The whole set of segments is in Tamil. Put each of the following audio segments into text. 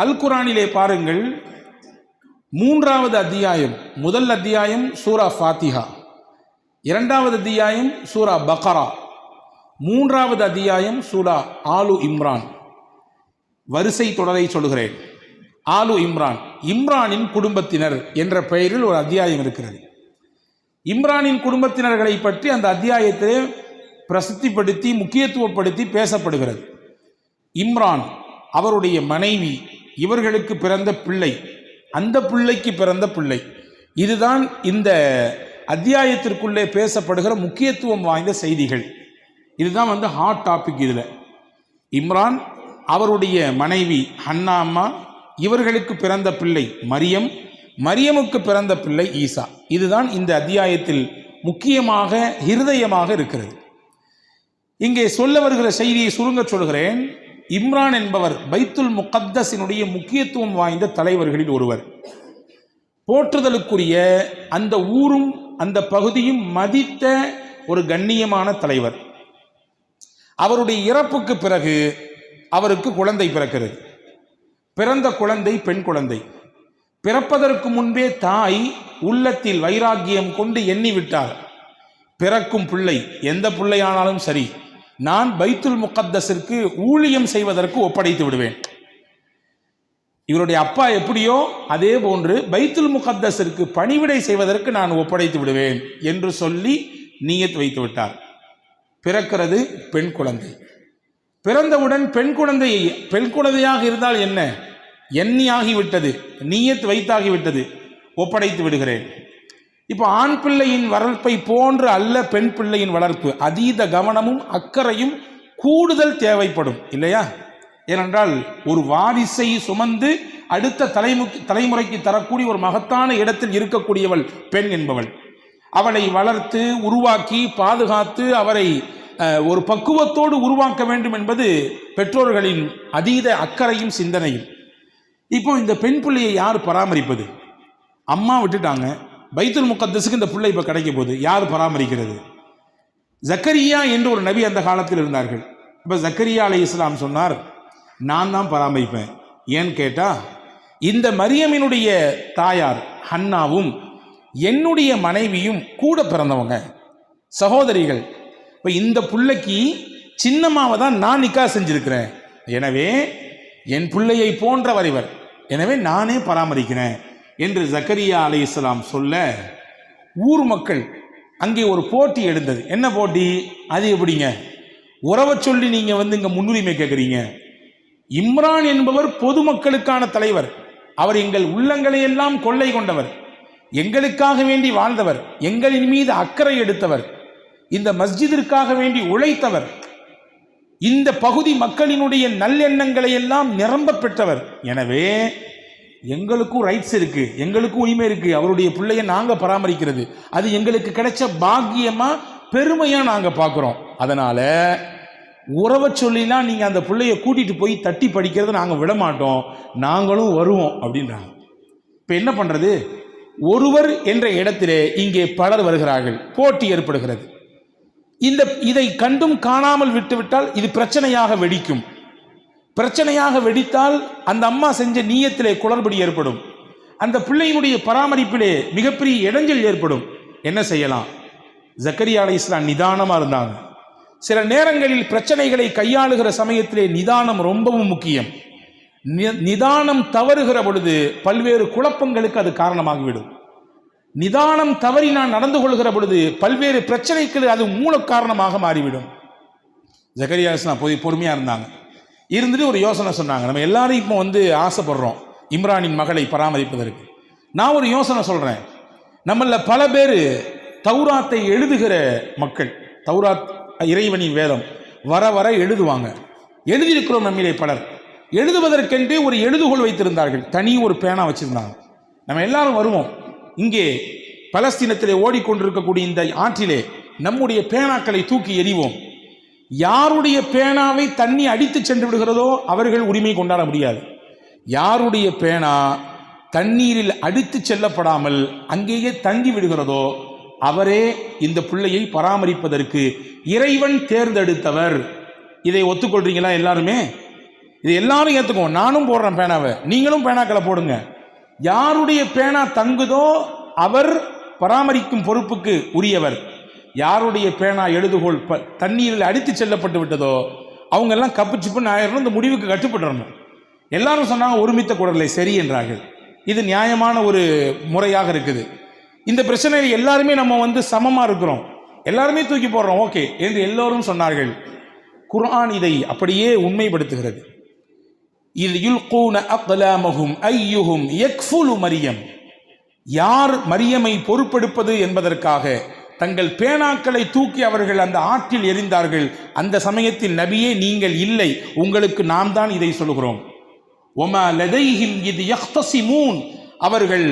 அல் குரானிலே பாருங்கள். மூன்றாவது அத்தியாயம் முதல் அத்தியாயம் சூரா ஃபாத்திஹா. இரண்டாவது அத்தியாயம் சூரா பக்ரா. மூன்றாவது அத்தியாயம் சூரா ஆலு இம்ரான். வரிசை தொடரை சொல்கிறேன். ஆலு இம்ரான். இம்ரானின் குடும்பத்தினர் என்ற பெயரில் ஒரு அத்தியாயம் இருக்கிறது. இம்ரானின் குடும்பத்தினர்களை பற்றி அந்த அத்தியாயத்திலே பிரசித்திப்படுத்தி முக்கியத்துவப்படுத்தி பேசப்படுகிறது. இம்ரான் அவருடைய மனைவி இவர்களுக்கு பிறந்த பிள்ளை அந்த பிள்ளைக்கு பிறந்த பிள்ளை. இதுதான் இந்த அத்தியாயத்திற்குள்ளே பேசப்படுகிற முக்கியத்துவம் வாய்ந்த செய்திகள். இதுதான் வந்து ஹாட் டாபிக் இதில். இம்ரான் அவருடைய மனைவி ஹன்னா அம்மா இவர்களுக்கு பிறந்த பிள்ளை மரியம் மரியமுக்கு பிறந்த பிள்ளை ஈசா. இதுதான் இந்த அத்தியாயத்தில் முக்கியமாக இருதயமாக இருக்கிறது. இங்கே சொல்ல வருகிற செய்தியை சுருங்க சொல்கிறேன். இம்ரான் என்பவர் பைத்துல் முகத்தஸினுடைய முக்கியத்துவம் வாய்ந்த தலைவர்களில் ஒருவர். போற்றுதலுக்குரிய அந்த ஊரும் அந்த பகுதியும் மதித்த ஒரு கண்ணியமான தலைவர். அவருடைய இறப்புக்கு பிறகு அவருக்கு குழந்தை பிறக்கிறது. பிறந்த குழந்தை பெண் குழந்தை. பிறப்பதற்கு முன்பே தாய் உள்ளத்தில் வைராக்கியம் கொண்டு எண்ணி விட்டார் பிறக்கும் பிள்ளை எந்த பிள்ளையானாலும் சரி. நான் பைத்துல் முகத்தஸிற்கு ஊழியம் செய்வதற்கு ஒப்படைத்து விடுவேன். இவருடைய அப்பா எப்படியோ அதே போன்று பைத்துல் முகத்தஸிற்கு பணிவிடை செய்வதற்கு நான் ஒப்படைத்து விடுவேன் என்று சொல்லி நீயத் வைத்து விட்டார். பிறக்கிறது பெண் குழந்தை. பிறந்தவுடன் பெண் குழந்தை பெண் குழந்தையாக இருந்தால் என்ன? எண்ணியாகிவிட்டது. நீயத் வைத்தாகிவிட்டது. ஒப்படைத்து விடுகிறேன். இப்போ ஆண் பிள்ளையின் வளர்ப்பை போன்று அல்ல பெண் பிள்ளையின் வளர்ப்பு. அதீத கவனமும் அக்கறையும் கூடுதல் தேவைப்படும். இல்லையா? ஏனென்றால் ஒரு வாரிசை சுமந்து அடுத்த தலைமு தலைமுறைக்கு தரக்கூடிய ஒரு மகத்தான இடத்தில் இருக்கக்கூடியவள் பெண் என்பவள். அவளை வளர்த்து உருவாக்கி பாதுகாத்து அவரை ஒரு பக்குவத்தோடு உருவாக்க வேண்டும் என்பது பெற்றோர்களின் அதீத அக்கறையும் சிந்தனையும். இப்போ இந்த பெண் பிள்ளையை யார் பராமரிப்பது? அம்மா விட்டுட்டாங்க. பைத்துல் முகத்தஸுக்கு இந்த பிள்ளை இப்போ கிடைக்க போகுது. யார் பராமரிக்கிறது? ஜக்கரியா என்று ஒரு நபி அந்த காலத்தில் இருந்தார்கள். இப்போ ஜக்கரியா அலை இஸ்லாம் சொன்னார் நான் தான் பராமரிப்பேன். ஏன்னு கேட்டால் இந்த மரியமினுடைய தாயார் ஹன்னாவும் என்னுடைய மனைவியும் கூட பிறந்தவங்க சகோதரிகள். இப்போ இந்த பிள்ளைக்கு சின்னம்மாவை தான் நான் நிக்கா செஞ்சுருக்கிறேன். எனவே என் பிள்ளையை போன்றவர் இவர். எனவே நானே பராமரிக்கிறேன். என்று ஜக்கரியா அலை இஸ்லாம் சொல்ல ஊர் மக்கள் அங்கே ஒரு போட்டி எழுந்தது. என்ன போட்டி? அது எப்படிங்க? உறவை சொல்லி நீங்கள் வந்து இங்கே முன்னுரிமை கேட்குறீங்க. இம்ரான் என்பவர் பொதுமக்களுக்கான தலைவர். அவர் எங்கள் உள்ளங்களை எல்லாம் கொள்ளை கொண்டவர். எங்களுக்காக வேண்டி வாழ்ந்தவர். எங்களின் மீது அக்கறை எடுத்தவர். இந்த மஸ்ஜிதிற்காக வேண்டி உழைத்தவர். இந்த பகுதி மக்களினுடைய நல்லெண்ணங்களை எல்லாம் நிரம்ப பெற்றவர். எனவே எங்களுக்கும் ரைட்ஸ் இருக்கு எங்களுக்கும் உரிமை இருக்கு. அவருடைய பிள்ளைய நாங்க பராமரிக்கிறது. அது எங்களுக்கு கிடைச்ச பாக்கியமா பெருமையா நாங்க பார்க்குறோம். அதனால உறவை சொல்லிலாம் நீங்க அந்த பிள்ளைய கூட்டிட்டு போய் தட்டி படிக்கிறத நாங்க விட மாட்டோம். நாங்களும் வருவோம் அப்படின்றாங்க. இப்ப என்ன பண்றது? ஒருவர் என்ற இடத்திலே இங்கே பலர் வருகிறார்கள். போட்டி ஏற்படுகிறது. இந்த இதை கண்டும் காணாமல் விட்டுவிட்டால் இது பிரச்சனையாக வெடிக்கும். பிரச்சனையாக வெடித்தால் அந்த அம்மா செஞ்ச நீயத்திலே குளறுபடி ஏற்படும். அந்த பிள்ளையினுடைய பராமரிப்பிலே மிகப்பெரிய இடைஞ்சல் ஏற்படும். என்ன செய்யலாம்? ஜக்கரியா அலை இஸ்லாம் நிதானமாக இருந்தாங்க. சில நேரங்களில் பிரச்சனைகளை கையாளுகிற சமயத்திலே நிதானம் ரொம்பவும் முக்கியம். நி- நிதானம் தவறுகிற பொழுது பல்வேறு குழப்பங்களுக்கு அது காரணமாகிவிடும். நிதானம் தவறி நான் நடந்து கொள்கிற பொழுது பல்வேறு பிரச்சனைக்கு அது மூல காரணமாக மாறிவிடும். ஜக்கரியா இஸ்லாம் போய் பொறுமையாக இருந்தாங்க. இருந்துட்டு ஒரு யோசனை சொன்னாங்க. நம்ம எல்லாரும் இப்போ வந்து ஆசைப்படுறோம் இம்ரானின் மகளை பராமரிப்பதற்கு. நான் ஒரு யோசனை சொல்கிறேன் நம்மளில் பல பேர் தௌராத்தை எழுதுகிற மக்கள் தௌராத் இறைவனின் வேதம் வர வர எழுதுவாங்க. எழுதியிருக்கிறோம் நம்மிலே பலர். எழுதுவதற்கென்றே ஒரு எழுதுகோள் வைத்திருந்தார்கள். தனி ஒரு பேனா வச்சுருந்தாங்க. நம்ம எல்லாரும் வருவோம். இங்கே பலஸ்தீனத்திலே ஓடிக்கொண்டிருக்கக்கூடிய இந்த ஆற்றிலே நம்முடைய பேனாக்களை தூக்கி எறிவோம். யாருடைய பேனாவை தண்ணி அடித்து சென்று விடுகிறதோ அவர்கள் உரிமை கொண்டாட முடியாது. யாருடைய பேனா தண்ணீரில் அடித்து செல்லப்படாமல் அங்கேயே தங்கி விடுகிறதோ அவரே இந்த பிள்ளையை பராமரிப்பதற்கு இறைவன் தேர்ந்தெடுத்தவர். இதை ஒத்துக்கொள்றீங்களா எல்லாருமே? இது எல்லாரும் ஏற்றுக்குவோம் நானும் போடுறேன் பேனாவை. நீங்களும் பேனாக்களை போடுங்க. யாருடைய பேனா தங்குதோ அவர் பராமரிக்கும் பொறுப்புக்கு உரியவர். யாருடைய பேனா எழுதுகோள் ப- தண்ணீரில் அடித்து செல்லப்பட்டு விட்டதோ அவங்க எல்லாம் கப்பு சிப்புன்னு ஆயிரணும் இந்த முடிவுக்கு கட்டுப்பட்டுறணும். எல்லாரும் சொன்னாங்க ஒருமித்த குடலை சரி என்றார்கள். இது நியாயமான ஒரு முறையாக இருக்குது. இந்த பிரச்சனையில் எல்லாருமே நம்ம வந்து சமமாக இருக்கிறோம். எல்லாருமே தூக்கி போடுறோம். ஓகே என்று எல்லோரும் சொன்னார்கள். குர்ஆன் இதை அப்படியே உண்மைப்படுத்துகிறது. இது யுல்கூன அக்லாமஹும் ஐயுகும் எக்ஃபுலு மரியம். யார் மரியமை பொறுப்பெடுப்பது என்பதற்காக தங்கள் பேனாக்களை தூக்கி அவர்கள் அந்த ஆற்றில் எறிந்தார்கள். அந்த சமயத்தில் நபியே நீங்கள் இல்லை. உங்களுக்கு நாம் தான் இதை சொல்கிறோம். ஒமா லதைஹிம் இது யஹ்தசிமூன். அவர்கள்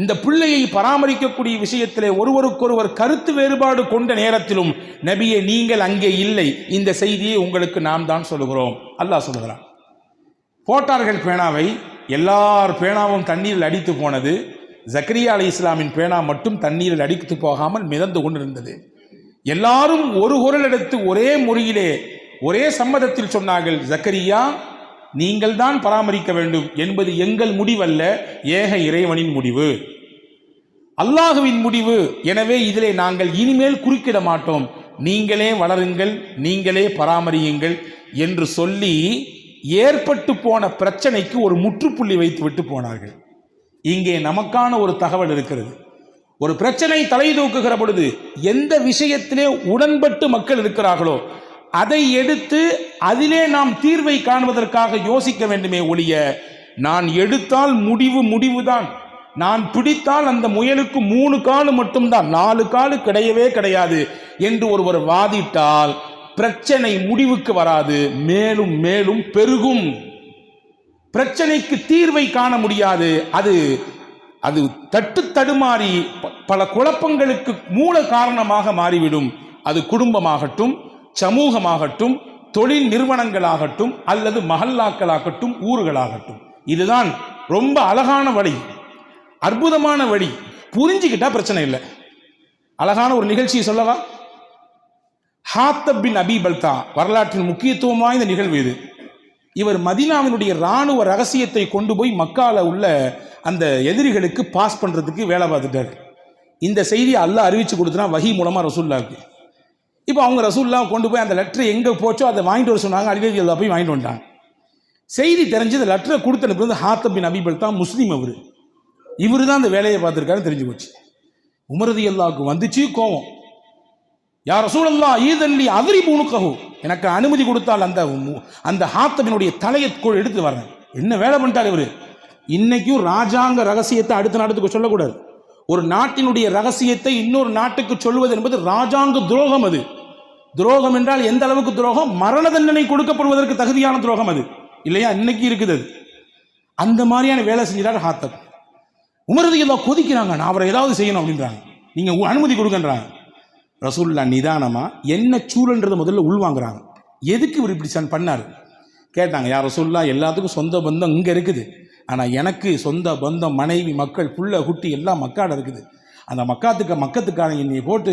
இந்த பிள்ளையை பராமரிக்கக்கூடிய விஷயத்திலே ஒருவருக்கொருவர் கருத்து வேறுபாடு கொண்ட நேரத்திலும் நபியே நீங்கள் அங்கே இல்லை. இந்த செய்தியை உங்களுக்கு நாம் தான் சொல்லுகிறோம் அல்லாஹ் சொல்லுகிறான் போட்டார்கள் பேனாவை எல்லார் பேனாவும் தண்ணீரில் அடித்து போனது. ஜக்கரியா அலி இஸ்லாமின் பேனா மட்டும் தண்ணீரில் அடித்து போகாமல் மிதந்து கொண்டிருந்தது. எல்லாரும் ஒரு குரல் எடுத்து ஒரே முறையிலே ஒரே சம்மதத்தில் சொன்னார்கள் ஜக்கரியா நீங்கள் தான் பராமரிக்க வேண்டும். என்பது எங்கள் முடிவல்ல ஏக இறைவனின் முடிவு. அல்லாஹுவின் முடிவு. எனவே இதிலே நாங்கள் இனிமேல் குறுக்கிட மாட்டோம். நீங்களே வளருங்கள் நீங்களே பராமரியுங்கள் என்று சொல்லி ஏற்பட்டு போன பிரச்சனைக்கு ஒரு முற்றுப்புள்ளி வைத்து விட்டு போனார்கள். இங்கே நமக்கான ஒரு தகவல் இருக்கிறது. ஒரு பிரச்சனை தலை தூக்குகிற பொழுது எந்த விஷயத்திலே உடன்பட்டு மக்கள் இருக்கிறார்களோ அதை எடுத்து அதிலே நாம் தீர்வை காணுவதற்காக யோசிக்க வேண்டுமே ஒழிய நான் எடுத்தால் முடிவு முடிவுதான். நான் பிடித்தால் அந்த முயலுக்கு மூணு காலு மட்டும்தான் நாலு காலு கிடையவே கிடையாது என்று ஒருவர் வாதிட்டால் பிரச்சனை முடிவுக்கு வராது மேலும் மேலும் பெருகும். பிரச்சனைக்கு தீர்வை காண முடியாது. அது அது தட்டு தடுமாறி ப- பல குழப்பங்களுக்கு மூல காரணமாக மாறிவிடும். அது குடும்பமாகட்டும் சமூகமாகட்டும் தொழில் நிறுவனங்களாகட்டும் அல்லது மஹல்லாக்களாகட்டும் ஊர்களாகட்டும். இதுதான் ரொம்ப அழகான வழி. அற்புதமான வழி. புரிஞ்சுக்கிட்டா பிரச்சனை இல்லை. அழகான ஒரு நிகழ்ச்சியை சொல்லவா? ஹாத்தப் பின் அபி பல்தா வரலாற்றின் முக்கியத்துவம் வாய்ந்த நிகழ்வு இது. இவர் மதீனாவினுடைய ராணுவ ரகசியத்தை கொண்டு போய் மக்கால உள்ள அந்த எதிரிகளுக்கு பாஸ் பண்றதுக்கு வேலை பார்த்துட்டார். இந்த செய்தியை அல்லாஹ் அறிவிச்சு கொடுத்தனா வகி மூலமா ரசூல்லாவுக்கு. இப்போ அவங்க ரசூல்லா கொண்டு போய் அந்த லெட்டர் எங்க போச்சோ அதை வாங்கிட்டு வர சொன்னாங்க அலிரதி அல்லா போய் வாங்கிட்டு வந்துட்டாங்க செய்தி தெரிஞ்சு இந்த லெட்டரை கொடுத்து அனுப்புறது ஹாத்தபின் அபிபல் தான் முஸ்லீம் அவர். இவர் தான் அந்த வேலையை பார்த்துருக்காருன்னு தெரிஞ்சு போச்சு. உமரதி அல்லாவுக்கு வந்துச்சு கோவம். யார் சூழல்லா ஈதல்லி அதிரி பூணுக்கஹு எனக்கு அனுமதி கொடுத்தால் அந்த அந்த ஹாத்தமினுடைய தலையை கொ- எடுத்து வரேன் என்ன வேலை பண்ணிட்டார் இவர்? இன்னைக்கும் ராஜாங்க ரகசியத்தை அடுத்த நாட்டுக்கு சொல்லக்கூடாது. ஒரு நாட்டினுடைய ரகசியத்தை இன்னொரு நாட்டுக்கு சொல்வது என்பது ராஜாங்க துரோகம் அது. துரோகம் என்றால் எந்த அளவுக்கு துரோகம்? மரண தண்டனை கொடுக்கப்படுவதற்கு தகுதியான துரோகம் அது. இல்லையா? இன்னைக்கு இருக்குது அது. அந்த மாதிரியான வேலை செஞ்சிட்டார் ஹாத்தப் உமரது எல்லாம் கொதிக்கிறாங்க. நான் அவரை ஏதாவது செய்யணும் அப்படின்றாங்க. நீங்க அனுமதி கொடுக்கன்றாங்க ரசூல்லா நிதானமாக என்ன சூழல்ன்றதை முதல்ல உள்வாங்குறாங்க. எதுக்கு இவர் இப்படி சன் பண்ணாரு? கேட்டாங்க யார் ரசூல்லா எல்லாத்துக்கும் சொந்த பந்தம் இங்கே இருக்குது. ஆனால் எனக்கு சொந்த பந்தம் மனைவி மக்கள் புள்ள குட்டி எல்லாம் மக்காட இருக்குது. அந்த மக்காத்துக்கு மக்கத்துக்காரங்க என்னை போட்டு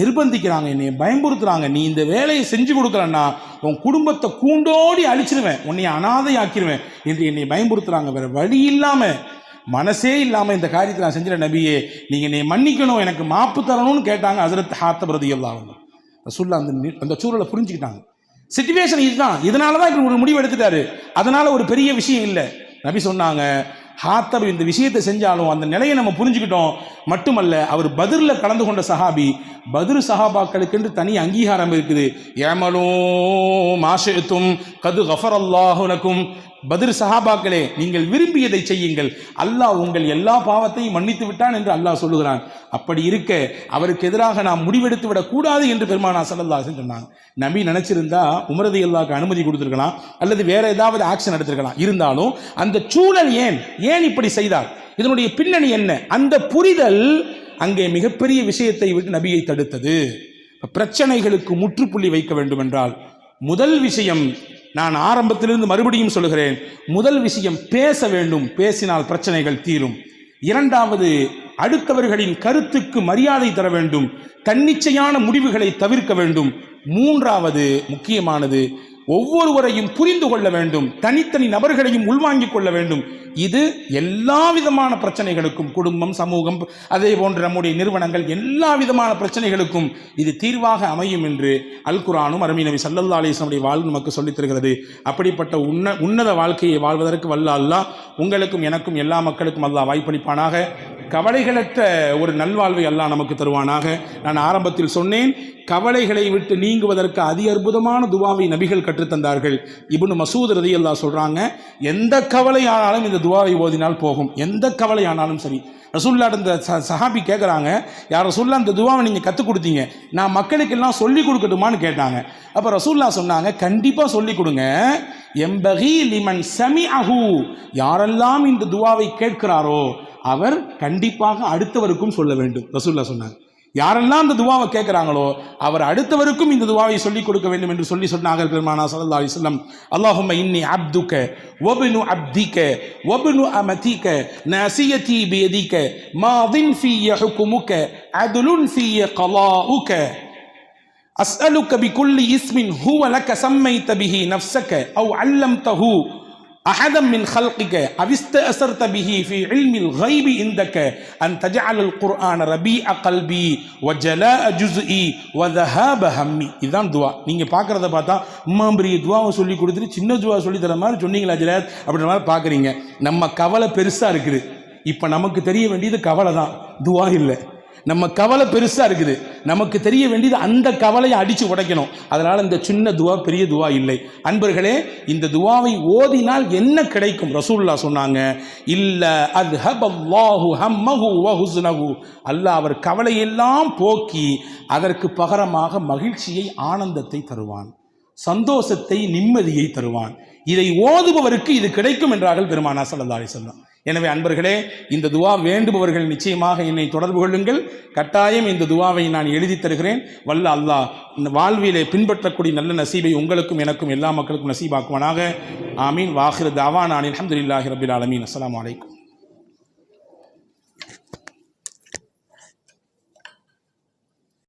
நிர்பந்திக்கிறாங்க என்னை பயன்படுத்துகிறாங்க நீ இந்த வேலையை செஞ்சு கொடுக்கலன்னா உன் குடும்பத்தை கூண்டோடி அழிச்சிருவேன். உன்னை அனாதை ஆக்கிடுவேன் என்று என்னை பயன்படுத்துகிறாங்க வேறு வழி இல்லாமல் மனசே இல்லாமல் இந்த காரியத்தை நான் செஞ்சிட நபியே நீங்கள் நீ மன்னிக்கணும் எனக்கு மாப்பு தரணும்னு கேட்டாங்க ஹசரத் ஹாத்த பிரதி எல்லாம் ரசூல்லா அந்த நி- அந்த சூழலை புரிஞ்சுக்கிட்டாங்க. சிச்சுவேஷன் இதுதான். இதனால தான் இப்படி ஒரு முடிவு எடுத்துட்டாரு. அதனால ஒரு பெரிய விஷயம் இல்லை. நபி சொன்னாங்க ஹாத்தப் இந்த விஷயத்தை செஞ்சாலும் அந்த நிலையை நம்ம புரிஞ்சுக்கிட்டோம். மட்டுமல்ல அவர் பதிரில் கலந்து கொண்ட சஹாபி பதிர் சஹாபாக்களுக்கென்று தனி அங்கீகாரம் இருக்குது. ஏமலும் மாஷத்தும் கது கஃபர் அல்லாஹுனக்கும் பதிர் சஹாபாக்களே நீங்கள் விரும்பியதை செய்யுங்கள். அல்லாஹ் உங்கள் எல்லா பாவத்தையும் மன்னித்து விட்டான் என்று அல்லாஹ் சொல்லுகிறான். அப்படி இருக்க அவருக்கு எதிராக நாம் முடிவெடுத்து விடக்கூடாது என்று பெருமானா சல்லல்லாஹு அலைஹி சொன்னாங்க. நபி நினைச்சிருந்தா உமரது அல்லாக்கு அனுமதி கொடுத்துருக்கலாம் அல்லது வேற ஏதாவது ஆக்ஷன் எடுத்திருக்கலாம். இருந்தாலும் அந்த சூழல் ஏன் ஏன் இப்படி செய்தார்? இதனுடைய பின்னணி என்ன? அந்த புரிதல் அங்கே மிகப்பெரிய விஷயத்தை விட்டு நபியை தடுத்தது. பிரச்சனைகளுக்கு முற்றுப்புள்ளி வைக்க வேண்டும் என்றால் முதல் விஷயம் நான் ஆரம்பத்திலிருந்து மறுபடியும் சொல்கிறேன் முதல் விஷயம் பேச வேண்டும். பேசினால் பிரச்சனைகள் தீரும். இரண்டாவது அடுத்தவர்களின் கருத்துக்கு மரியாதை தர வேண்டும். தன்னிச்சையான முடிவுகளை தவிர்க்க வேண்டும். மூன்றாவது முக்கியமானது ஒவ்வொருவரையும் புரிந்து கொள்ள வேண்டும் தனித்தனி நபர்களையும் உள்வாங்கிக் கொள்ள வேண்டும். இது எல்லா விதமான பிரச்சனைகளுக்கும் குடும்பம் சமூகம் அதே போன்று நம்முடைய நிறுவனங்கள் எல்லா விதமான பிரச்சனைகளுக்கும் இது தீர்வாக அமையும் என்று அல் குரானும் அருமை நபி சல்லல்லா அலிஸ்லமுடைய வாழ்வு நமக்கு சொல்லித் தருகிறது. அப்படிப்பட்ட உன்ன உன்னத வாழ்க்கையை வாழ்வதற்கு வல்ல அல்லா உங்களுக்கும் எனக்கும் எல்லா மக்களுக்கும் அல்லாஹ் வாய்ப்பளிப்பானாக. கவலைகளற்ற ஒரு நல்வாழ்வை எல்லாம் நமக்கு தருவானாக. நான் ஆரம்பத்தில் சொன்னேன் கவலைகளை விட்டு நீங்குவதற்கு அதி அற்புதமான துவாவை நபிகள் கற்றுத்தந்தார்கள். இப்னு மசூத் ரதி அல்லா சொல்கிறாங்க எந்த கவலை ஆனாலும் இந்த துவாவை ஓதினால் போகும். எந்த கவலை ஆனாலும் சரி. ரசூல்லா இந்த ச- சஹாபி கேட்குறாங்க யார் ரசூல்லா இந்த துவாவை நீங்கள் கற்றுக் கொடுத்தீங்க. நான் மக்களுக்கெல்லாம் சொல்லி கொடுக்கட்டுமான்னு கேட்டாங்க. அப்போ ரசூல்லா சொன்னாங்க கண்டிப்பாக சொல்லி கொடுங்க. எம்பகி லிமன் சமி அஹூ யாரெல்லாம் இந்த துவாவை கேட்கிறாரோ அவர் கண்டிப்பாக அடுத்தவருக்கும் சொல்ல வேண்டும் ரசூல்லா சொன்னாங்க யாரெல்லாம் இந்த துவாவை கேட்குறாங்களோ அவர் அடுத்தவருக்கும் இந்த துவாவை சொல்லிக் கொடுக்க வேண்டும் என்று சொல்லி சொன்னார்கள் பெருமானா சல்லா அலிஸ்லம் அல்லாஹும்ம இன்னி அப்துக்க வபனு அப்திக்க வபனு அமதிக்க நசியதி பியதிக்க மாதின் ஃபீய ஹுக்குமுக்க அதுலுன் ஃபீய கலாஉக்க أسألك بكل اسم هو لك سميت به نفسك أو علمته أحدا من خلقك أو استأثرت به في علم الغيب عندك أن تجعل القرآن ربيع قلبي وجلاء جزئي وذهاب همي இதுதான் துவா நீங்க பார்க்கறத பார்த்தா அம்மா பெரிய துவாவை சொல்லி கொடுத்துட்டு சின்ன துவா சொல்லி தர மாதிரி சொன்னீங்களா ஜிலாத் அப்படின்ற மாதிரி பார்க்குறீங்க நம்ம கவலை பெருசா இருக்குது இப்போ நமக்கு தெரிய வேண்டியது கவலை தான் துவா இல்லை நம்ம கவலை பெருசா இருக்குது. நமக்கு தெரிய வேண்டியது அந்த கவலையை அடிச்சு உடைக்கணும். அதனால இந்த சின்ன துவா பெரிய துவா இல்லை. அன்பர்களே இந்த துவாவை ஓதினால் என்ன கிடைக்கும்? ரசூல்லா சொன்னாங்க இல்லை அது அல்லாஹு ஹம்மஹு வ அல்லாஹ் அவர் கவலையெல்லாம் போக்கி அதற்கு பகரமாக மகிழ்ச்சியை ஆனந்தத்தை தருவான். சந்தோஷத்தை நிம்மதியை தருவான். இதை ஓதுபவருக்கு இது கிடைக்கும் என்றார்கள் பெருமானா சல்லா அலைஹி எனவே அன்பர்களே இந்த துவா வேண்டுபவர்கள் நிச்சயமாக என்னை தொடர்பு கொள்ளுங்கள். கட்டாயம் இந்த துவாவை நான் எழுதி தருகிறேன். வல்ல அல்லாஹ் வாழ்விலே பின்பற்றக்கூடிய நல்ல நசீபை உங்களுக்கும் எனக்கும் எல்லா மக்களுக்கும் நசீபாக்குவானாக. ஆமீன். வாஹிர் தாவான் அஹமதுல்லாஹி ரபில் ஆலமீன். அஸ்லாம் அலைக்கும்.